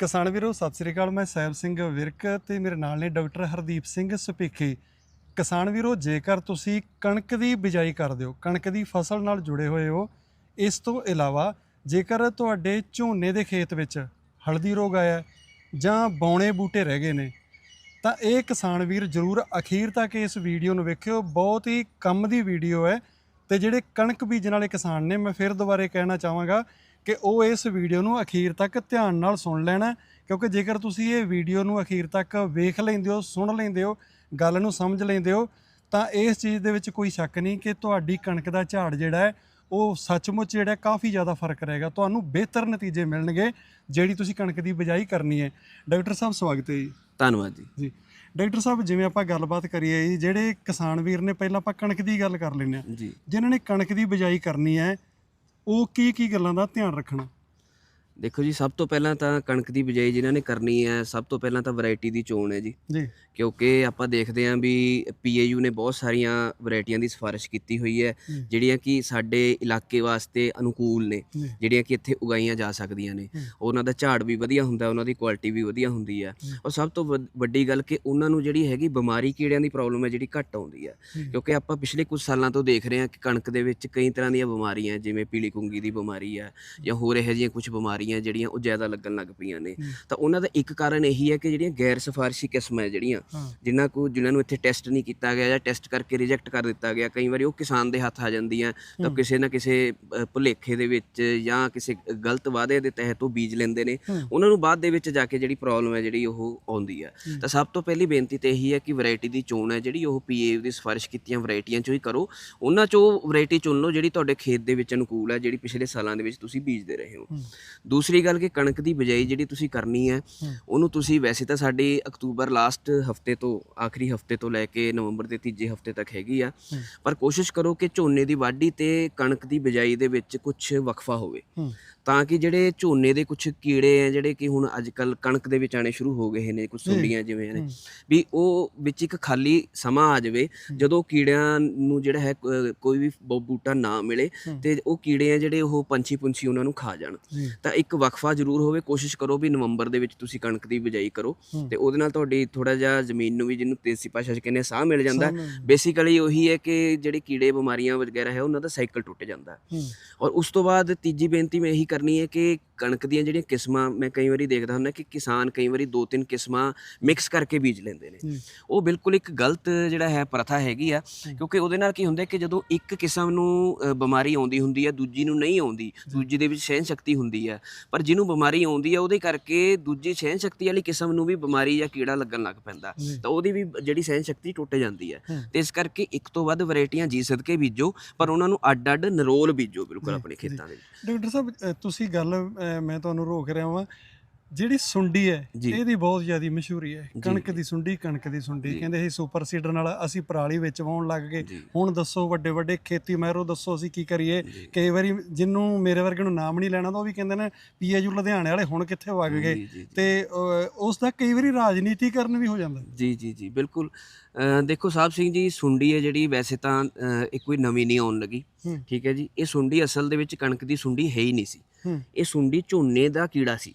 ਕਿਸਾਨ ਵੀਰੋ, ਸਤਿ ਸ੍ਰੀ ਅਕਾਲ। ਮੈਂ ਸੈਬ ਸਿੰਘ ਵਿਰਕ ਤੇ ਮੇਰੇ ਨਾਲ ਨੇ ਡਾਕਟਰ ਹਰਦੀਪ ਸਿੰਘ ਸੁਪੀਖੀ। ਕਿਸਾਨ ਵੀਰੋ, ਜੇਕਰ ਤੁਸੀਂ ਕਣਕ ਦੀ ਬਿਜਾਈ ਕਰਦੇ ਹੋ, ਕਣਕ ਦੀ ਫਸਲ ਨਾਲ ਜੁੜੇ ਹੋਏ ਹੋ, ਇਸ ਤੋਂ ਇਲਾਵਾ ਜੇਕਰ ਤੁਹਾਡੇ ਝੋਨੇ ਦੇ ਖੇਤ ਵਿੱਚ ਹਲਦੀ ਰੋਗ ਆਇਆ ਜਾਂ ਬੌਣੇ ਬੂਟੇ ਰਹਿ ਗਏ ਨੇ, ਤਾਂ ਇਹ ਕਿਸਾਨ ਵੀਰ ਜਰੂਰ ਅਖੀਰ ਤੱਕ ਇਸ ਵੀਡੀਓ ਨੂੰ ਵੇਖਿਓ। ਬਹੁਤ ਹੀ ਕੰਮ ਦੀ ਵੀਡੀਓ ਹੈ ਤੇ ਜਿਹੜੇ ਕਣਕ ਬੀਜਣ ਵਾਲੇ ਕਿਸਾਨ ਨੇ, ਮੈਂ ਫਿਰ ਦੁਬਾਰੇ ਕਹਿਣਾ ਚਾਹਾਂਗਾ ਕਿ ਉਹ ਇਸ ਵੀਡੀਓ ਨੂੰ ਅਖੀਰ ਤੱਕ ਧਿਆਨ ਨਾਲ ਸੁਣ ਲੈਣਾ ਕਿਉਂਕਿ ਜੇਕਰ ਤੁਸੀਂ ਇਹ ਵੀਡੀਓ ਨੂੰ ਅਖੀਰ ਤੱਕ ਵੇਖ ਲੈਂਦੇ ਹੋ ਸੁਣ ਲੈਂਦੇ ਹੋ ਗੱਲ ਨੂੰ ਸਮਝ ਲੈਂਦੇ ਹੋ ਤਾਂ ਇਸ ਚੀਜ਼ ਦੇ ਵਿੱਚ ਕੋਈ ਸ਼ੱਕ ਨਹੀਂ ਕਿ ਤੁਹਾਡੀ ਕਣਕ ਦਾ ਝਾੜ ਜਿਹੜਾ ਹੈ ਉਹ ਸੱਚਮੁੱਚ ਜਿਹੜਾ ਕਾਫੀ ਜ਼ਿਆਦਾ ਫ਼ਰਕ ਰਹੇਗਾ। ਤੁਹਾਨੂੰ ਬਿਹਤਰ ਨਤੀਜੇ ਮਿਲਣਗੇ ਜਿਹੜੀ ਤੁਸੀਂ ਕਣਕ ਦੀ ਬਿਜਾਈ ਕਰਨੀ ਹੈ। ਡਾਕਟਰ ਸਾਹਿਬ ਸਵਾਗਤ ਹੈ ਜੀ। ਧੰਨਵਾਦ ਜੀ। ਜੀ। ਡਾਕਟਰ ਸਾਹਿਬ ਜਿਵੇਂ ਆਪਾਂ ਗੱਲਬਾਤ ਕਰੀਏ ਜੀ ਜਿਹੜੇ ਕਿਸਾਨ ਵੀਰ ਨੇ ਪਹਿਲਾਂ ਆਪਾਂ ਕਣਕ ਦੀ ਗੱਲ ਕਰ ਲੈਂਦੇ ਹਾਂ। ਜੀ। ਜਿਨ੍ਹਾਂ ਨੇ ਕਣਕ ਦੀ ਬਿਜਾਈ ਕਰਨੀ ਹੈ ਉਹ ਕੀ ਕੀ ਗੱਲਾਂ ਦਾ ਧਿਆਨ ਰੱਖਣਾ? ਦੇਖੋ ਜੀ ਸਭ ਤੋਂ ਪਹਿਲਾਂ ਤਾਂ ਕਣਕ ਦੀ ਬਿਜਾਈ ਜਿਨ੍ਹਾਂ ਨੇ ਕਰਨੀ ਹੈ ਸਭ ਤੋਂ ਪਹਿਲਾਂ ਤਾਂ ਵੈਰਾਈਟੀ ਦੀ ਚੋਣ ਹੈ ਜੀ। ਜੀ। ਕਿਉਂਕਿ ਆਪਾਂ ਦੇਖਦੇ ਹਾਂ ਵੀ ਪੀਏਯੂ ਨੇ ਬਹੁਤ ਸਾਰੀਆਂ ਵੈਰਾਈਟੀਆਂ ਦੀ ਸਿਫਾਰਿਸ਼ ਕੀਤੀ ਹੋਈ ਹੈ। ਜਿਹੜੀਆਂ ਕਿ ਸਾਡੇ ਇਲਾਕੇ ਵਾਸਤੇ ਅਨੁਕੂਲ ਨੇ ਜਿਹੜੀਆਂ ਕਿ ਇੱਥੇ ਉਗਾਈਆਂ ਜਾ ਸਕਦੀਆਂ ਨੇ। ਉਹਨਾਂ ਦਾ ਝਾੜ ਵੀ ਵਧੀਆ ਹੁੰਦਾ ਉਹਨਾਂ ਦੀ ਕੁਆਲਿਟੀ ਵੀ ਵਧੀਆ ਹੁੰਦੀ ਹੈ। ਔਰ ਸਭ ਤੋਂ ਵੱਡ- ਗੱਲ ਕਿ ਉਹਨਾਂ ਨੂੰ ਜਿਹੜੀ ਹੈਗੀ ਬਿਮਾਰੀ ਕੀੜਿਆਂ ਦੀ ਪ੍ਰੋਬਲਮ ਹੈ ਜਿਹੜੀ ਘੱਟ ਆਉਂਦੀ ਹੈ। ਕਿਉਂਕਿ ਆਪਾਂ ਪਿਛਲੇ ਕੁਝ ਸਾਲਾਂ ਤੋਂ ਦੇਖ ਰਹੇ ਹਾਂ ਕਿ ਕਣਕ ਦੇ ਵਿੱਚ ਕਈ ਤਰ੍ਹਾਂ ਦੀਆਂ ਬਿਮਾਰੀਆਂ ਜਿਵੇਂ ਪੀਲੀ ਕੁੰਗੀ ਦੀ ਬਿਮਾਰੀ ਹੈ ਜਾਂ ਹੋਰ ਇਹੋ ਜਿਹੀਆਂ ਕੁਝ ਬਿਮਾਰੀਆਂ ਜਿਹੜੀਆਂ ਉਹ ਜ਼ਿਆਦਾ ਲੱਗਣ ਲੱਗ ਪਈਆਂ ਨੇ। ਤਾਂ ਉਹਨਾਂ ਦਾ ਇੱਕ ਕਾਰਨ ਇਹੀ ਹੈ ਕਿ ਜਿਹੜੀਆਂ ਗੈਰ ਸਿਫਾਰਸ਼ੀ ਕਿਸਮਾਂ ਹੈ ਜਿਹੜੀਆਂ ਜਿਨ੍ਹਾਂ ਕੋ ਜਿਨ੍ਹਾਂ ਨੂੰ ਇੱਥੇ ਟੈਸਟ ਨਹੀਂ ਕੀਤਾ ਗਿਆ ਜਾਂ ਟੈਸਟ ਕਰਕੇ ਰਿਜੈਕਟ ਕਰ ਦਿੱਤਾ ਗਿਆ ਕਈ ਵਾਰੀ ਉਹ ਕਿਸਾਨ ਦੇ ਹੱਥ ਆ ਜਾਂਦੀਆਂ ਤਾਂ। ਕਿਸੇ ਨਾ ਕਿਸੇ ਭੁਲੇਖੇ ਦੇ ਵਿੱਚ ਜਾਂ ਕਿਸੇ ਗਲਤ ਵਾਅਦੇ ਦੇ ਤਹਿਤ ਉਹ ਬੀਜ ਲੈਂਦੇ ਨੇ। ਉਹਨਾਂ ਨੂੰ ਬਾਅਦ ਦੇ ਵਿੱਚ ਜਾ ਕੇ ਜਿਹੜੀ ਪ੍ਰੋਬਲਮ ਹੈ ਜਿਹੜੀ ਉਹ ਆਉਂਦੀ ਹੈ। ਤਾਂ ਸਭ ਤੋਂ ਪਹਿਲੀ ਬੇਨਤੀ ਤੇ ਇਹੀ ਹੈ ਕਿ ਵੈਰਾਈਟੀ ਦੀ ਚੋਣ ਹੈ ਜਿਹੜੀ ਉਹ ਪੀਏ ਦੀ ਸਿਫਾਰਿਸ਼ ਕੀਤੀਆਂ ਵੈਰਾਈਟੀਆਂ ਚੋਂ ਹੀ ਕਰੋ ਉਹਨਾਂ ਚੋਂ ਵੈਰਾਈਟੀ ਚੁਣ ਲਓ ਜਿਹੜੀ ਤੁਹਾਡੇ ਖੇਤ ਦੇ ਵਿੱਚ ਅਨੁਕੂਲ ਹੈ ਜਿਹੜੀ ਪਿਛਲੇ ਸਾਲਾਂ ਦੇ ਵਿੱਚ ਤੁਸੀਂ ਬੀਜਦੇ ਰਹੇ ਹੋ। ਦੂਸਰੀ ਗੱਲ ਕਿ ਕਣਕ ਦੀ ਬਿਜਾਈ ਜਿਹੜੀ ਤੁਸੀਂ ਕਰਨੀ ਹੂੰ। ਉਹਨੂੰ ਤੁਸੀਂ ਵੈਸੇ ਤਾਂ ਸਾਡੀ ਅਕਤੂਬਰ ਲਾਸਟ ਹਫ਼ਤੇ ਤੋਂ ਆਖਰੀ ਹਫ਼ਤੇ ਤੋਂ ਲੈ ਕੇ ਨਵੰਬਰ ਦੇ ਤੀਜੇ ਹਫ਼ਤੇ ਤੱਕ ਹੈਗੀ ਆ। ਪਰ ਕੋਸ਼ਿਸ਼ ਕਰੋ ਕਿ ਝੋਨੇ ਦੀ ਵਾਢੀ ਤੇ ਕਣਕ ਦੀ ਬਿਜਾਈ ਦੇ ਵਿੱਚ ਕੁਝ ਵਕਫਾ ਹੋਵੇ। ਤਾਂ ਕਿ ਜਿਹੜੇ ਝੋਨੇ ਦੇ ਕੁਝ ਕੀੜੇ ਆ ਜਿਹੜੇ ਕਿ ਹੁਣ ਅੱਜ ਕੱਲ ਕਣਕ ਦੇ ਵਿੱਚ ਆਣੇ ਸ਼ੁਰੂ ਹੋ ਗਏ ਨੇ ਕੁਝ। ਸੁੰਡੀਆਂ ਜਿਵੇਂ ਨੇ। ਵੀ ਉਹ ਵਿੱਚ ਇੱਕ ਖਾਲੀ ਸਮਾਂ ਆ ਜਾਵੇ ਜਦੋਂ ਕੀੜਿਆਂ ਨੂੰ ਜਿਹੜਾ ਹੈ ਕੋਈ ਵੀ ਬੂਟਾ ਨਾ ਮਿਲੇ। ਤੇ ਉਹ ਕੀੜੇ ਆ ਜਿਹੜੇ ਉਹ ਪੰਛੀ ਪੁੰਛੀ ਉਹਨਾਂ ਨੂੰ ਖਾ ਜਾਣ ਤਾਂ ਇੱਕ ਵਕਫਾ ਜ਼ਰੂਰ ਹੋਵੇ ਕੋਸ਼ਿਸ਼ ਕਰੋ ਵੀ ਨਵੰਬਰ ਦੇ ਵਿੱਚ ਤੁਸੀਂ ਕਣਕ ਦੀ ਬਿਜਾਈ ਕਰੋ। ਤੇ ਉਹਦੇ ਨਾਲ ਤੁਹਾਡੀ ਥੋੜਾ ਜਿਹਾ ਜ਼ਮੀਨ ਨੂੰ ਵੀ ਜਿਹਨੂੰ ਦੇਸੀ ਭਾਸ਼ਾ 'ਚ ਕਹਿੰਦੇ ਸਾਹ ਮਿਲ ਜਾਂਦਾ ਬੇਸਿਕਲੀ ਉਹੀ ਹੈ ਕਿ ਜਿਹੜੇ ਕੀੜੇ ਬਿਮਾਰੀਆਂ ਵਗੈਰਾ ਹੈ ਉਹਨਾਂ ਦਾ ਸਾਈਕਲ ਟੁੱਟ ਜਾਂਦਾ। ਔਰ ਉਸ ਤੋਂ ਬਾਅਦ ਤੀਜੀ ਬੇਨਤੀ ਮੈਂ ਇਹੀ ਕਰਨੀ ਹੈ ਕਿ ਕਣਕ ਦੀਆਂ ਜਿਹੜੀਆਂ ਕਿਸਮਾਂ ਮੈਂ ਕਈ ਵਾਰੀ ਦੇਖਦਾ ਹੁੰਦਾ ਕਿ ਕਿਸਾਨ ਕਈ ਵਾਰੀ ਦੋ ਤਿੰਨ ਕਿਸਮਾਂ ਮਿਕਸ ਕਰਕੇ ਬੀਜ ਲੈਂਦੇ ਨੇ। ਉਹ ਬਿਲਕੁਲ ਇੱਕ ਗਲਤ ਜਿਹੜਾ ਹੈ ਪ੍ਰਥਾ ਹੈਗੀ ਆ ਕਿਉਂਕਿ ਉਹਦੇ ਨਾਲ ਕੀ ਹੁੰਦਾ ਕਿ ਜਦੋਂ ਇੱਕ ਕਿਸਮ ਨੂੰ ਬਿਮਾਰੀ ਆਉਂਦੀ ਹੁੰਦੀ ਹੈ ਦੂਜੀ ਨੂੰ ਨਹੀਂ ਆਉਂਦੀ ਦੂਜੀ ਦੇ ਵਿੱਚ ਸਹਿਨ ਸ਼ਕਤੀ ਹੁੰਦੀ ਹੈ ਪਰ ਜਿਹਨੂੰ ਬਿਮਾਰੀ ਆਉਂਦੀ ਹੈ ਉਹਦੇ ਕਰਕੇ ਦੂਜੀ ਸਹਿਨ ਸ਼ਕਤੀ ਵਾਲੀ ਕਿਸਮ ਨੂੰ ਵੀ ਬਿਮਾਰੀ ਜਾਂ ਕੀੜਾ ਲੱਗਣ ਲੱਗ ਪੈਂਦਾ। ਤਾਂ ਉਹਦੀ ਵੀ ਜਿਹੜੀ ਸਹਿਨ ਸ਼ਕਤੀ ਟੁੱਟ ਜਾਂਦੀ ਹੈ। ਤੇ ਇਸ ਕਰਕੇ ਇੱਕ ਤੋਂ ਵੱਧ ਵੈਰਾਈਟੀਆਂ ਜੀ ਸਦਕੇ ਬੀਜੋ ਪਰ ਉਹਨਾਂ ਨੂੰ ਅੱਡ-ਅੱਡ ਨਰੋਲ ਬੀਜੋ ਬਿਲਕੁਲ ਆਪਣੇ। ਖੇਤਾਂ ਦੇ ਵਿੱਚ। ਡਾਕਟਰ ਸਾਹਿਬ ਤੁਸੀਂ ਗੱਲ ਮੈਂ ਤੁਹਾਨੂੰ ਰੋਕ ਰਿਹਾ ਹਾਂ ਜਿਹੜੀ ਸੁੰਡੀ ਹੈ ਜੀ। ਇਹਦੀ ਬਹੁਤ ਜ਼ਿਆਦੀ ਮਸ਼ਹੂਰੀ ਹੈ ਕਣਕ। ਦੀ ਸੁੰਡੀ ਕਣਕ ਦੀ ਸੁੰਡੀ। ਕਹਿੰਦੇ ਸੀ ਸੁਪਰ ਸੀਡਰ ਨਾਲ ਅਸੀਂ ਪਰਾਲੀ ਵਿੱਚ ਵਾਉਣ ਲੱਗ ਗਏ ਜੀ ਹੁਣ ਦੱਸੋ ਵੱਡੇ ਵੱਡੇ ਖੇਤੀ ਮਹਿਰੋ ਦੱਸੋ ਅਸੀਂ ਕੀ ਕਰੀਏ ਕਈ ਵਾਰੀ ਜਿੰਨੂੰ ਮੇਰੇ ਵਰਗੇ ਨੂੰ ਨਾਮ ਨਹੀਂ ਲੈਣਾ ਤਾਂ ਉਹ ਵੀ ਕਹਿੰਦੇ ਨੇ ਪੀਏਯੂ ਲੁਧਿਆਣੇ ਵਾਲੇ ਹੁਣ ਕਿੱਥੇ ਵਗ ਗਏ ਜੀ, ਜੀ, ਜੀ। ਤੇ ਅ, ਉਸ ਦਾ ਕਈ ਵਾਰੀ ਰਾਜਨੀਤੀਕਰਨ ਵੀ ਹੋ ਜਾਂਦਾ ਜੀ ਜੀ ਜੀ ਬਿਲਕੁਲ ਅ, ਦੇਖੋ ਸਾਹਿਬ ਸਿੰਘ ਜੀ ਸੁੰਡੀ ਹੈ ਜਿਹੜੀ ਵੈਸੇ ਤਾਂ ਅ, ਇਹ ਕੋਈ ਨਵੀਂ ਨਹੀਂ ਆਉਣ ਲੱਗੀ। ਠੀਕ ਹੈ ਜੀ ਇਹ ਸੁੰਡੀ ਅਸਲ ਦੇ ਵਿੱਚ ਕਣਕ ਦੀ ਸੁੰਡੀ ਹੈ ਹੀ ਨਹੀਂ ਸੀ। ਇਹ ਸੁੰਡੀ ਝੋਨੇ ਦਾ ਕੀੜਾ ਸੀ।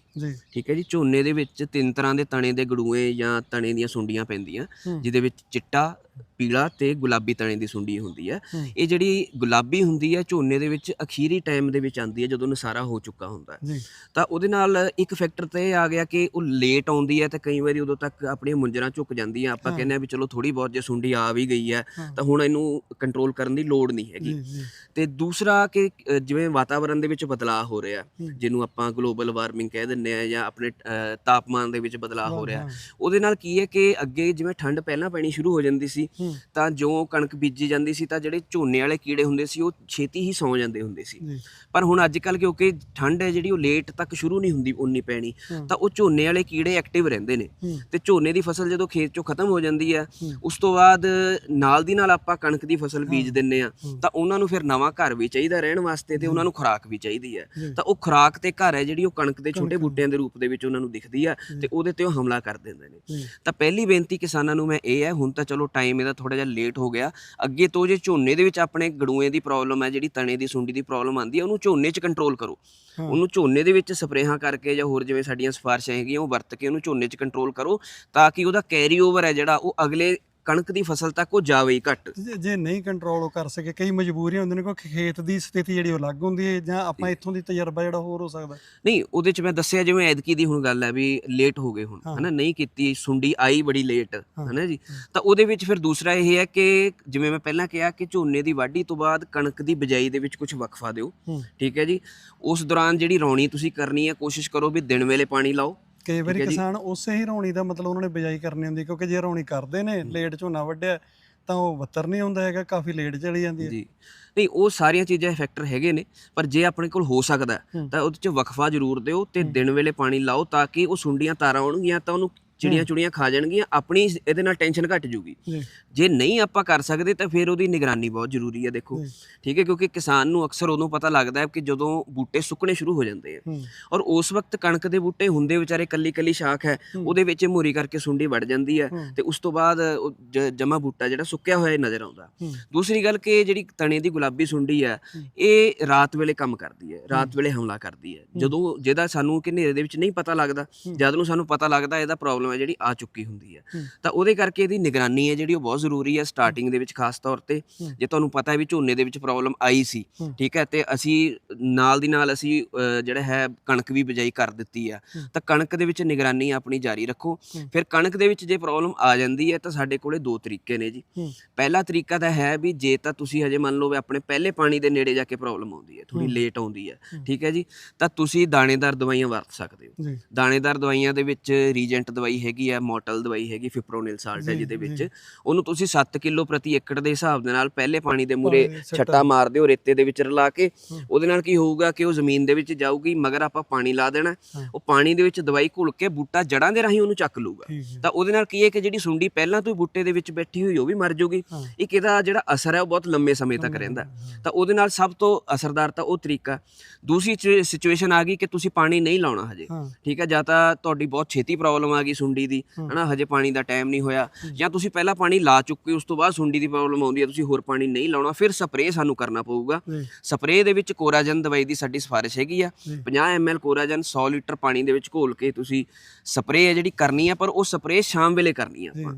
ਠੀਕ ਹੈ ਜੀ ਝੋਨੇ ਦੇ ਵਿੱਚ ਤਿੰਨ ਤਰ੍ਹਾਂ ਦੇ ਤਣੇ ਦੇ ਗੜੂਏ ਜਾਂ ਤਣੇ ਦੀਆਂ ਸੁੰਡੀਆਂ ਪੈਂਦੀਆਂ। ਜਿਹਦੇ ਵਿੱਚ ਚਿੱਟਾ ਪੀਲਾ ਤੇ ਗੁਲਾਬੀ ਤਣੇ ਦੀ ਸੁੰਡੀ ਹੁੰਦੀ ਹੈ। ਇਹ ਜਿਹੜੀ ਗੁਲਾਬੀ ਹੁੰਦੀ ਹੈ ਝੋਨੇ ਦੇ ਵਿੱਚ ਅਖੀਰੀ ਟਾਈਮ ਦੇ ਵਿੱਚ ਆਉਂਦੀ ਹੈ ਜਦੋਂ ਨਸਾਰਾ ਹੋ ਚੁੱਕਾ ਹੁੰਦਾ ਹੈ ਤਾਂ ਉਹਦੇ ਨਾਲ ਇੱਕ ਫੈਕਟਰ ਤੇ ਆ ਗਿਆ ਕਿ ਉਹ ਲੇਟ ਆਉਂਦੀ ਹੈ ਤੇ ਕਈ ਵਾਰੀ ਉਦੋਂ ਤੱਕ ਆਪਣੀਆਂ ਮੁੰਜਰਾਂ ਝੁਕ ਜਾਂਦੀਆਂ ਆਪਾਂ। ਕਹਿੰਦੇ ਆ ਵੀ ਚਲੋ ਥੋੜੀ ਬਹੁਤ ਜੇ ਸੁੰਡੀ ਆ ਵੀ ਗਈ ਹੈ। ਤਾਂ ਹੁਣ ਇਹਨੂੰ ਕੰਟਰੋਲ ਕਰਨ ਦੀ ਲੋੜ ਨਹੀਂ ਹੈਗੀ ਤੇ ਦੂਸਰਾ ਕਿ ਜਿਵੇਂ ਵਾਤਾਵਰਣ ਦੇ ਵਿੱਚ ਬਦਲਾਅ ਹੋ ਰਿਹਾ। ਜਿਹਨੂੰ ਆਪਾਂ ਗਲੋਬਲ ਵਾਰਮਿੰਗ ਕਹਿ ਦਿੰਦੇ ਆ ਜਾਂ ਆਪਣੇ ਤਾਪਮਾਨ ਦੇ ਵਿੱਚ ਬਦਲਾਅ ਹੋ ਰਿਹਾ। ਉਹਦੇ ਨਾਲ ਕੀ ਹੈ ਕਿ ਅੱਗੇ ਜਿਵੇਂ ਠੰਡ ਪਹਿਲਾਂ ਪੈਣੀ ਸ਼ੁਰੂ ਹੋ ਜਾਂਦੀ ਸੀ ਹੂੰ। ਤਾਂ ਜੋ ਕਣਕ ਬੀਜੀ ਜਾਂਦੀ ਸੀ ਤਾਂ ਜਿਹੜੇ ਝੋਨੇ ਵਾਲੇ ਕੀੜੇ ਹੁੰਦੇ ਸੀ ਉਹ ਛੇਤੀ ਹੀ ਸੌਂ ਜਾਂਦੇ ਹੁੰਦੇ ਸੀ ਪਰ ਹੁਣ ਅੱਜ ਕੱਲ ਕਿਉਂਕਿ ਠੰਡ ਹੈ ਜਿਹੜੀ ਉਹ ਲੇਟ ਤੱਕ ਸ਼ੁਰੂ ਨਹੀਂ ਹੁੰਦੀ ਉਨੀ ਪੈਣੀ। ਤਾਂ ਉਹ ਝੋਨੇ ਵਾਲੇ ਕੀੜੇ ਐਕਟਿਵ ਰਹਿੰਦੇ ਨੇ। ਤੇ ਝੋਨੇ ਦੀ ਫਸਲ ਜਦੋਂ ਖੇਤ ਚੋਂ ਖਤਮ ਹੋ ਜਾਂਦੀ ਹੈ। ਉਸ ਤੋਂ ਬਾਅਦ ਨਾਲ ਦੀ ਨਾਲ ਆਪਾਂ ਕਣਕ ਦੀ ਫਸਲ ਬੀਜ ਦਿੰਨੇ ਆ। ਤਾਂ ਉਹਨਾਂ ਨੂੰ ਫਿਰ ਨਵਾਂ ਘਰ ਵੀ ਚਾਹੀਦਾ ਰਹਿਣ ਵਾਸਤੇ ਤੇ ਉਹਨਾਂ ਨੂੰ ਖੁਰਾਕ ਵੀ ਚਾਹੀਦੀ ਹੈ। ਤਾਂ ਉਹ ਖੁਰਾਕ ਤੇ ਘਰ ਹੈ ਜਿਹੜੀ ਉਹ ਕਣਕ ਦੇ ਛੋਟੇ। ਬੂਟਿਆਂ ਦੇ ਰੂਪ ਦੇ ਵਿੱਚ ਉਹਨਾਂ ਨੂੰ ਦਿਖਦੀ ਆ ਤੇ ਉਹਦੇ ਤੇ ਉਹ ਹਮਲਾ ਕਰ ਦਿੰਦੇ ਨੇ ਤਾਂ ਪਹਿਲੀ ਬੇਨਤੀ ਕਿਸਾਨਾਂ ਨੂੰ ਮੈਂ ਇਹ ਹੈ ਹੁਣ ਤਾਂ ਚਲੋ ਟਾਈਮ ਟਾਈਮ ਇਹਦਾ ਥੋੜਾ ਜਿਹਾ ਲੇਟ ਹੋ ਗਿਆ ਅੱਗੇ ਤੋਂ ਜੇ ਝੋਨੇ ਦੇ ਵਿੱਚ ਆਪਣੇ ਗੜੂਏ ਦੀ ਪ੍ਰੋਬਲਮ ਹੈ ਜਿਹੜੀ ਤਣੇ ਦੀ ਸੁੰਡੀ ਦੀ ਪ੍ਰੋਬਲਮ ਆਂਦੀ ਹੈ ਉਹਨੂੰ ਝੋਨੇ 'ਚ ਕੰਟਰੋਲ ਕਰੋ। ਉਹਨੂੰ ਝੋਨੇ ਦੇ ਵਿੱਚ ਸਪਰੇਹਾਂ ਕਰਕੇ ਜਾਂ ਹੋਰ ਜਿਵੇਂ ਸਾਡੀਆਂ ਸਿਫਾਰਿਸ਼ਾਂ ਹੈਗੀਆਂ ਉਹ ਵਰਤ ਕੇ ਉਹਨੂੰ ਝੋਨੇ 'ਚ ਕੰਟਰੋਲ ਕਰੋ ਤਾਂ ਕਿ ਉਹਦਾ ਕੈਰੀ ਓਵਰ ਹੈ ਜਿਹੜਾ ਉਹ ਅਗਲੇ ਕਣਕ ਦੀ ਫਸਲ ਤੱਕ ਉਹ ਜਾਵੇ ਹੀ ਘੱਟ। ਜੇ- ਜੇ ਨਹੀਂ ਕੰਟਰੋਲ ਕਰ ਸਕੇ ਕਈ ਮਜਬੂਰੀਆਂ ਹੁੰਦੀਆਂ ਨੇ ਕੋਈ ਖੇਤ ਦੀ ਸਥਿਤੀ ਜਿਹੜੀ ਉਹ ਅਲੱਗ ਹੁੰਦੀ ਹੈ ਜਾਂ ਆਪਾਂ ਇੱਥੋਂ ਦੀ ਤਜਰਬਾ ਜਿਹੜਾ ਹੋਰ ਹੋ ਸਕਦਾ। ਨਹੀਂ ਉਹਦੇ 'ਚ ਮੈਂ ਦੱਸਿਆ ਜਿਵੇਂ ਐਦਕੀ ਦੀ ਹੁਣ ਗੱਲ ਹੈ ਵੀ ਲੇਟ ਹੋ ਗਏ ਹੁਣ ਹਾਂ। ਹਨਾ ਨਹੀਂ ਕੀਤੀ ਸੁੰਡੀ ਆਈ ਬੜੀ ਲੇਟ ਹਾਂ। ਹਨਾ ਜੀ। ਤਾਂ ਉਹਦੇ ਵਿੱਚ ਫਿਰ ਦੂਸਰਾ ਇਹ ਹੈ ਕਿ ਜਿਵੇਂ ਮੈਂ ਪਹਿਲਾਂ ਕਿਹਾ ਕਿ ਝੋਨੇ ਦੀ ਵਾਢੀ ਤੋਂ ਬਾਅਦ ਕਣਕ ਦੀ ਬਿਜਾਈ ਦੇ ਵਿੱਚ ਕੁਝ ਵਕਫਾ ਦਿਓ ਹੂੰ। ਠੀਕ ਹੈ ਜੀ। ਉਸ ਦੌਰਾਨ ਜਿਹੜੀ ਰੌਣੀ ਤੁਸੀਂ ਕਰਨੀ ਹੈ ਕੋਸ਼ਿਸ਼ ਕਰੋ ਵੀ ਦਿਨ ਵੇਲੇ ਪਾਣੀ ਲਾਓ। ਕਈ ਵਾਰੀ। ਕਿਸਾਨ ਉਸੇ ਹੀ ਰੌਣੀ ਦਾ ਮਤਲਬ ਉਹਨਾਂ ਨੇ ਬਿਜਾਈ ਕਰਨੀ ਹੁੰਦੀ ਕਿਉਂਕਿ ਜੇ ਰੌਣੀ ਕਰਦੇ ਨੇ ਲੇਟ ਝੋਨਾ ਵੱਢਿਆ ਤਾਂ ਉਹ ਵੱਤਰ ਨਹੀਂ ਹੁੰਦਾ ਹੈਗਾ ਕਾਫੀ ਲੇਟ ਚਲੀ ਜਾਂਦੀ ਹੈ ਜੀ ਨਹੀਂ ਉਹ ਸਾਰੀਆਂ ਚੀਜ਼ਾਂ ਫੈਕਟਰ ਹੈਗੇ ਨੇ ਪਰ ਜੇ ਆਪਣੇ ਕੋਲ ਹੋ ਸਕਦਾ। ਤਾਂ ਉਹਦੇ 'ਚ ਵਕਫਾ ਜ਼ਰੂਰ ਦਿਓ ਤੇ। ਦਿਨ ਵੇਲੇ ਪਾਣੀ ਲਾਓ ਤਾਂ ਕਿ ਉਹ ਸੁੰਡੀਆਂ ਤਾਰਾਂ ਆਉਣਗੀਆਂ ਤਾਂ ਉਹਨੂੰ ਚਿੜੀਆਂ ਚੁੜੀਆਂ ਖਾ ਜਾਣਗੀਆਂ ਆਪਣੀ ਇਹਦੇ ਨਾਲ ਟੈਨਸ਼ਨ ਘਟ ਜੂਗੀ। ਜੀ ਨਹੀਂ ਆਪਾਂ ਕਰ ਸਕਦੇ ਤਾਂ ਫਿਰ ਉਹਦੀ ਨਿਗਰਾਨੀ ਬਹੁਤ ਜ਼ਰੂਰੀ ਹੈ ਦੇਖੋ। ਠੀਕ ਹੈ ਕਿਉਂਕਿ ਕਿਸਾਨ ਨੂੰ ਅਕਸਰ ਉਦੋਂ ਪਤਾ ਲੱਗਦਾ ਹੈ ਕਿ ਜਦੋਂ ਬੂਟੇ ਸੁੱਕਣੇ ਸ਼ੁਰੂ ਹੋ ਜਾਂਦੇ ਆ। ਔਰ ਉਸ ਵਕਤ ਕਣਕ ਦੇ ਬੂਟੇ ਹੁੰਦੇ ਵਿਚਾਰੇ ਕੱਲੀ ਕੱਲੀ ਸ਼ਾਖ ਹੈ। ਉਹਦੇ ਵਿੱਚ ਮੋਰੀ ਕਰਕੇ ਸੁੰਡੀ ਵੜ ਜਾਂਦੀ ਹੈ। ਤੇ ਉਸ ਤੋਂ ਬਾਅਦ ਜਮਾ ਬੂਟਾ ਜਿਹੜਾ ਸੁੱਕਿਆ ਹੋਇਆ ਨਜ਼ਰ ਆਉਂਦਾ। ਦੂਸਰੀ ਗੱਲ ਕਿ ਜਿਹੜੀ ਤਣੇ ਦੀ ਗੁਲਾਬੀ ਸੁੰਡੀ ਹੈ। ਇਹ ਰਾਤ ਵੇਲੇ ਕੰਮ ਕਰਦੀ ਹੈ ਰਾਤ ਵੇਲੇ ਹਮਲਾ ਕਰਦੀ ਹੈ। ਜਦੋਂ ਜਿਹਦਾ ਸਾਨੂੰ ਕਿ ਹਨੇਰੇ ਦੇ ਵਿੱਚ ਨਹੀਂ ਪਤਾ ਲੱਗਦਾ। ਜਦ ਨੂੰ ਸਾਨੂੰ ਪਤਾ ਲੱਗਦਾ ਇਹਦਾ ਪ੍ਰੋਬਲਮ ਹੈ ਜਿਹੜੀ ਆ ਚੁੱਕੀ ਹੁੰਦੀ ਹੈ। ਤਾਂ ਉਹਦੇ ਕਰਕੇ ਇਹਦੀ ਨਿਗਰਾਨੀ ਹੈ ਜਿਹੜੀ ਉਹ ਬਹੁਤ ਜ਼ਰੂਰੀ ਹੈ ਸਟਾਰਟਿੰਗ ਦੇ ਵਿੱਚ ਖਾਸ ਤੌਰ ਤੇ। ਜੇ ਤੁਹਾਨੂੰ ਪਤਾ ਹੈ ਵੀ ਝੋਨੇ ਦੇ ਵਿੱਚ ਪ੍ਰੋਬਲਮ ਆਈ ਸੀ। ਠੀਕ ਹੈ ਤੇ ਅਸੀਂ ਨਾਲ ਦੀ ਨਾਲ ਅਸੀਂ ਜਿਹੜਾ ਹੈ ਕਣਕ ਵੀ ਬਿਜਾਈ ਕਰ ਦਿੱਤੀ ਆ। ਤਾਂ ਕਣਕ ਦੇ ਵਿੱਚ ਨਿਗਰਾਨੀ ਆਪਣੀ ਜਾਰੀ ਰੱਖੋ। ਫਿਰ ਕਣਕ ਦੇ ਵਿੱਚ ਜੇ ਪ੍ਰੋਬਲਮ ਆ ਜਾਂਦੀ ਹੈ ਤਾਂ ਸਾਡੇ ਕੋਲੇ ਦੋ ਤਰੀਕੇ ਨੇ ਜੀ। ਪਹਿਲਾ ਤਰੀਕਾ ਤਾਂ ਹੈ ਵੀ ਜੇ ਤਾਂ ਤੁਸੀਂ ਹਜੇ ਮੰਨ ਲਓ ਵੀ ਆਪਣੇ ਪਹਿਲੇ ਪਾਣੀ ਦੇ ਨੇੜੇ ਜਾ ਕੇ ਪ੍ਰੋਬਲਮ ਆਉਂਦੀ ਹੈ ਥੋੜੀ। ਲੇਟ ਆਉਂਦੀ ਹੈ। ਠੀਕ ਹੈ ਜੀ ਤਾਂ ਤੁਸੀਂ ਦਾਣੇਦਾਰ ਦਵਾਈਆਂ ਵਰਤ ਸਕਦੇ ਹੋ ਦਾਣੇਦਾਰ ਦਵਾਈਆਂ ਦੇ ਵਿੱਚ ਰੀਜੈਂਟ ਦਵਾਈ ਹੈਗੀ ਆ ਮੋਟਲ ਦਵਾਈ ਹੈਗੀ ਫਿਪਰੋਨਿਲ ਸਾਲਟ ਹੈ ਜਿਹਦੇ ਵਿੱਚ। ਉਹਨੂੰ ਤੁਸੀਂ 7 ਕਿਲੋ ਪ੍ਰਤੀ ਏਕੜ ਦੇ ਹਿਸਾਬ ਦੇ ਨਾਲ ਪਹਿਲੇ ਪਾਣੀ ਦੇ ਮੂਰੇ ਛੱਟਾ। ਮਾਰ ਦਿਓ ਰੇਤੇ ਦੇ ਵਿੱਚ ਰਲਾ ਕੇ। ਉਹਦੇ ਨਾਲ ਕੀ ਹੋਊਗਾ ਕਿ ਉਹ ਜ਼ਮੀਨ ਦੇ ਵਿੱਚ ਜਾਊਗੀ ਮਗਰ ਆਪਾਂ ਪਾਣੀ ਲਾ ਦੇਣਾ। ਉਹ ਪਾਣੀ ਦੇ ਵਿੱਚ ਦਵਾਈ ਘੁਲ ਕੇ ਬੂਟਾ ਜੜਾਂ ਦੇ ਰਾਹੀਂ ਉਹਨੂੰ ਚੱਕ ਲੂਗਾ ਤਾਂ ਉਹਦੇ ਨਾਲ ਕੀ ਹੈ ਕਿ ਜਿਹੜੀ ਸੁੰਡੀ ਪਹਿਲਾਂ ਤੋਂ ਹੀ ਬੂਟੇ ਦੇ ਵਿੱਚ ਬੈਠੀ ਹੋਈ ਉਹ ਵੀ ਮਰ ਜਾਊਗੀ। ਇੱਕ ਇਹਦਾ ਜਿਹੜਾ ਅਸਰ ਹੈ ਉਹ ਬਹੁਤ ਲੰਮੇ ਸਮੇਂ ਤੱਕ ਰਹਿੰਦਾ। ਤਾਂ ਉਹਦੇ ਨਾਲ ਸਭ ਤੋਂ ਅਸਰਦਾਰ ਤਾਂ ਉਹ ਤਰੀਕਾ। ਦੂਸਰੀ ਸਿਚੁਏਸ਼ਨ ਆ ਗਈ ਕਿ ਤੁਸੀਂ ਪਾਣੀ ਨਹੀਂ ਲਾਉਣਾ ਹਜੇ। ਠੀਕ ਹੈ ਜਾਂ ਤਾਂ ਤੁਹਾਡੀ ਬਹੁਤ ਛੇਤੀ ਪ੍ਰੋਬਲਮ ਆ ਗਈ ਸੁੰਡੀ ਦੀ। ਹਨਾ ਹਜੇ ਪਾਣੀ ਦਾ ਟਾਈਮ ਨਹੀਂ ਹੋਇਆ। ਜਾਂ ਤੁਸੀਂ ਪਹਿਲਾਂ ਪਾਣੀ ਲਾ ਚੁੱਕੇ ਉਸ ਤੋਂ ਬਾਅਦ ਸੁੰਡੀ ਦੀ ਪ੍ਰੋਬਲਮ ਆਉਂਦੀ ਹੈ ਤੁਸੀਂ ਹੋਰ ਪਾਣੀ ਨਹੀਂ ਲਾਉਣਾ ਫਿਰ ਸਪਰੇਅ ਸਾਨੂੰ ਕਰਨਾ ਪਊਗਾ। ਸਪਰੇਅ ਦੇ ਵਿੱਚ ਕੋਰਾਜਨ ਦਵਾਈ ਦੀ ਸਾਡੀ ਸਿਫਾਰਿਸ਼ ਹੈਗੀ ਆ। ਜੀ। 50 ml ਕੋਰਾਜਨ 100 ਲੀਟਰ ਪਾਣੀ ਦੇ ਵਿੱਚ ਘੋਲ ਕੇ ਤੁਸੀਂ ਸਪਰੇਅ ਹੈ ਜਿਹੜੀ ਕਰਨੀ ਆ ਪਰ ਉਹ ਸਪਰੇਅ ਸ਼ਾਮ ਵੇਲੇ ਕਰਨੀ ਆ ਆਪਾਂ।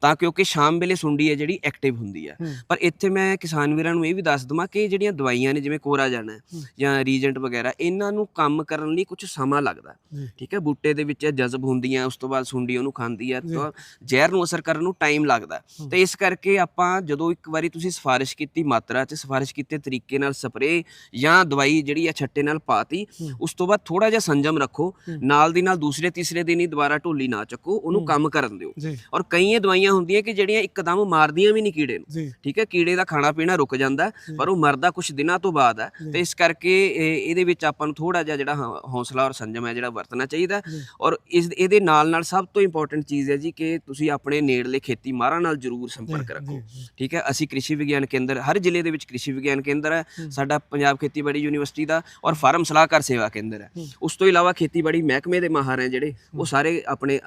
ਤਾਂ ਕਿਉਂਕਿ ਸ਼ਾਮ ਵੇਲੇ ਸੁੰਡੀ ਹੈ ਜਿਹੜੀ ਐਕਟਿਵ ਹੁੰਦੀ ਆ। ਪਰ ਇੱਥੇ ਮੈਂ ਕਿਸਾਨ ਵੀਰਾਂ ਨੂੰ ਇਹ ਵੀ ਦੱਸ ਦਵਾਂ ਕਿ ਜਿਹੜੀਆਂ ਦਵਾਈਆਂ ਨੇ ਜਿਵੇਂ ਕੋਰਾਜਨ ਹੈ। ਜਾਂ ਰੀਜੈਂਟ ਵਗੈਰਾ ਇਹਨਾਂ ਨੂੰ ਕੰਮ ਕਰਨ ਲਈ ਕੁਝ ਸਮਾਂ ਲੱਗਦਾ। ਠੀਕ ਹੈ ਬੂਟੇ ਦੇ ਵਿੱਚ ਜਜ਼ਬ ਹੁੰਦੀਆਂ ਉਸ ਤੋਂ ਬਾਅਦ ਸੁੰਡੀ ਉਹਨੂੰ ਖਾਂਦੀ ਹੈ। ਤਾਂ ਜ਼ਹਿਰ ਨੂੰ ਅਸਰ ਕਰਨ ਨੂੰ ਟਾਈਮ ਲੱਗਦਾ। ਤੇ ਇਸ ਕਰਕੇ ਆਪਾਂ ਜਦੋਂ ਇੱਕ ਵਾਰੀ ਤੁਸੀਂ ਸਿਫਾਰਿਸ਼ ਕੀਤੀ ਮਾਤਰਾ ਚ ਸਿਫਾਰਿਸ਼ ਕੀਤੇ ਤਰੀਕੇ ਨਾਲ ਸਪਰੇਅ ਜਾਂ ਦਵਾਈ ਜਿਹੜੀ ਆ ਛੱਟੇ ਨਾਲ ਪਾਤੀ। ਉਸ ਤੋਂ ਬਾਅਦ ਥੋੜਾ ਜਿਹਾ ਸੰਜਮ ਰੱਖੋ। ਨਾਲ ਦੀ ਨਾਲ ਦੂਸਰੇ ਤੀਸਰੇ ਦਿਨ ਹੀ ਦੁਬਾਰਾ ਢੋਲੀ ਨਾ ਚੱਕੋ ਉਹਨੂੰ। ਕੰਮ ਕਰਨ ਦਿਓ ਔਰ ਕਈ ਇਹ ਦਵਾਈਆਂ ਹੁੰਦੀਆਂ ਕਿ ਜਿਹੜੀਆਂ ਇੱਕਦਮ ਮਾਰਦੀਆਂ ਵੀ ਨਹੀਂ ਕੀੜੇ ਨੂੰ ਠੀਕ ਹੈ ਕੀੜੇ ਦਾ ਖਾਣਾ ਪੀਣਾ ਰੁਕ ਜਾਂਦਾ। ਪਰ ਉਹ ਮਰਦਾ ਕੁਝ ਦਿਨਾਂ ਤੋਂ ਬਾਅਦ ਹੈ। ਤੇ ਇਸ ਕਰਕੇ ਇਹ- ਇਹਦੇ ਵਿੱਚ ਆਪਾਂ ਨੂੰ ਥੋੜਾ ਜਿਹਾ ਜਿਹੜਾ ਹੌਸਲਾ ਔਰ ਸੰਜਮ ਹੈ ਜਿਹੜਾ ਵਰਤਣਾ ਚਾਹੀਦਾ। ਔਰ ਇਸ ਇਹਦੇ ਨਾਲ ਨਾਲ ਸਭ ਤੋਂ ਇੰਪੋਰਟੈਂਟ ਚੀਜ਼ ਹੈ ਜੀ ਕਿ ਤੁਸੀਂ ਆਪਣੇ ਨੇੜਲੇ ਖੇਤੀ ਮਾਹਰਾਂ ਨਾਲ ਜ਼ਰੂਰ ਸੰਪਰਕ ਰੱਖੋ। ਠੀਕ ਹੈ ਅਸੀਂ ਕ੍ਰਿਸ਼ੀ ਵਿਗਿਆਨ ਕੇਂਦਰ ਹਰ ਜ਼ਿਲ੍ਹੇ ਦੇ ਵਿੱਚ ਕ੍ਰਿਸ਼ੀ ਵਿਗਿਆਨ ਕੇਂਦਰ ਹੈ। ਸਾਡਾ ਪੰਜਾਬ ਖੇਤੀਬਾੜੀ ਯੂਨੀਵਰਸਿਟੀ ਦਾ ਔਰ ਫਾਰਮ ਸਲਾਹਕਾਰ ਸੇਵਾ ਕੇਂਦਰ ਹੈ। ਉਸ ਤੋਂ ਇਲਾਵਾ ਖੇਤੀਬਾੜੀ ਮਹਿਕਮੇ ਦੇ ਮਾਹਰ ਹੈ ਜਿਹੜੇ ਉਹ ਸਾਰੇ ਆਪਣੇ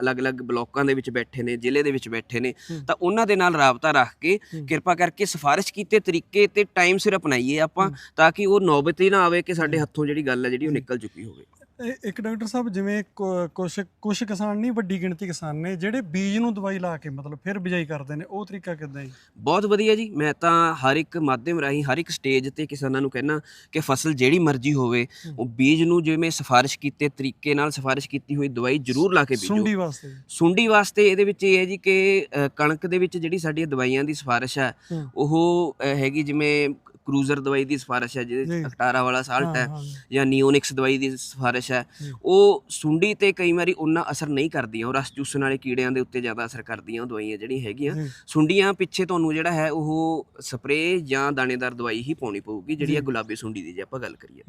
ਅਲੱਗ-ਅਲੱਗ ਬਲਾਕਾਂ ਦੇ ਵਿੱਚ ਬੈਠੇ ਨੇ ਜ਼ਿਲ੍ਹੇ ਦੇ ਵਿੱਚ ਬੈਠੇ ਨੇ। ਤਾਂ ਉਹਨਾਂ ਦੇ ਨਾਲ ਰਾਬਤਾ ਰੱਖ ਕੇ। ਕਿਰਪਾ ਕਰਕੇ ਸਿਫਾਰਿਸ਼ ਕੀਤੇ ਤਰੀਕੇ ਤੇ ਟਾਈਮ ਸਿਰ ਅਪਣਾਈਏ ਆਪਾਂ ਤਾਂ ਕਿ ਉਹ ਨੌਬਤ ਹੀ ਨਾ ਆਵੇ ਕਿ ਸਾਡੇ ਹੱਥੋਂ ਜਿਹੜੀ ਗੱਲ ਹੈ ਜਿਹੜੀ ਉਹ ਨਿਕਲ ਚੁੱਕੀ ਹੋਵੇ ਇੱਕ ਡਾਕਟਰ ਸਾਹਿਬ ਜਿਵੇਂ ਕੁ- ਕੁਛ ਕੁਛ ਕਿਸਾਨ ਨਹੀਂ ਵੱਡੀ ਗਿਣਤੀ ਕਿਸਾਨ ਨੇ ਜਿਹੜੇ ਬੀਜ ਨੂੰ ਦਵਾਈ ਲਾ ਕੇ ਮਤਲਬ ਫਿਰ ਬਿਜਾਈ ਕਰਦੇ ਨੇ ਉਹ ਤਰੀਕਾ ਕਿਦਾਂ ਹੈ ਬਹੁਤ ਵਧੀਆ ਜੀ ਮੈਂ ਤਾਂ ਹਰ ਇੱਕ ਮਾਧਿਅਮ ਰਾਹੀਂ ਹਰ ਇੱਕ ਸਟੇਜ ਤੇ ਕਿਸਾਨਾਂ ਨੂੰ ਕਹਿਣਾ ਕਿ ਫਸਲ ਜਿਹੜੀ ਮਰਜ਼ੀ ਹੋਵੇ। ਉਹ ਬੀਜ ਨੂੰ ਜਿਵੇਂ ਸਿਫਾਰਿਸ਼ ਕੀਤੇ ਤਰੀਕੇ ਨਾਲ ਸਿਫਾਰਿਸ਼ ਕੀਤੀ ਹੋਈ ਦਵਾਈ ਜ਼ਰੂਰ ਲਾ ਕੇ ਬੀਜੋ ਸੁੰਡੀ ਵਾਸਤੇ ਸੁੰਡੀ ਵਾਸਤੇ ਇਹਦੇ ਵਿੱਚ ਇਹ ਹੈ ਜੀ ਕਿ ਕਣਕ ਦੇ ਵਿੱਚ ਜਿਹੜੀ ਸਾਡੀਆਂ ਦਵਾਈਆਂ ਦੀ ਸਿਫਾਰਿਸ਼ ਹੈ। ਉਹ ਹੈਗੀ ਜਿਵੇਂ ਕਰੂਜ਼ਰ ਦਵਾਈ ਦੀ ਸਿਫਾਰਿਸ਼ ਹੈ ਜਿਹਦੇ ਜੀ। ਚ ਅਕਟਾਰਾ ਵਾਲਾ ਸਾਲਟ ਹੈ ਜਾਂ ਨਿਓਨਿਕਸ ਦਵਾਈ ਦੀ ਸਿਫਾਰਿਸ਼ ਹੈ। ਉਹ ਸੁੰਡੀ ਤੇ ਕਈ ਵਾਰੀ ਉਹਨਾਂ ਅਸਰ ਨਹੀਂ ਕਰਦੀਆਂ ਉਹ ਰਸ ਚੂਸਣ ਵਾਲੇ ਕੀੜਿਆਂ ਦੇ ਉੱਤੇ ਜ਼ਿਆਦਾ ਅਸਰ ਕਰਦੀਆਂ ਉਹ ਦਵਾਈਆਂ ਜਿਹੜੀਆਂ ਹੈਗੀਆਂ। ਸੁੰਡੀਆਂ ਪਿੱਛੇ ਤੁਹਾਨੂੰ ਜਿਹੜਾ ਹੈ ਉਹ ਸਪਰੇਅ ਜਾਂ ਦਾਣੇਦਾਰ ਦਵਾਈ ਹੀ ਪਾਉਣੀ ਪਊਗੀ ਜਿਹੜੀ। ਹੈ ਗੁਲਾਬੀ ਸੁੰਡੀ ਦੀ ਜੇ ਆਪਾਂ ਗੱਲ ਕਰੀਏ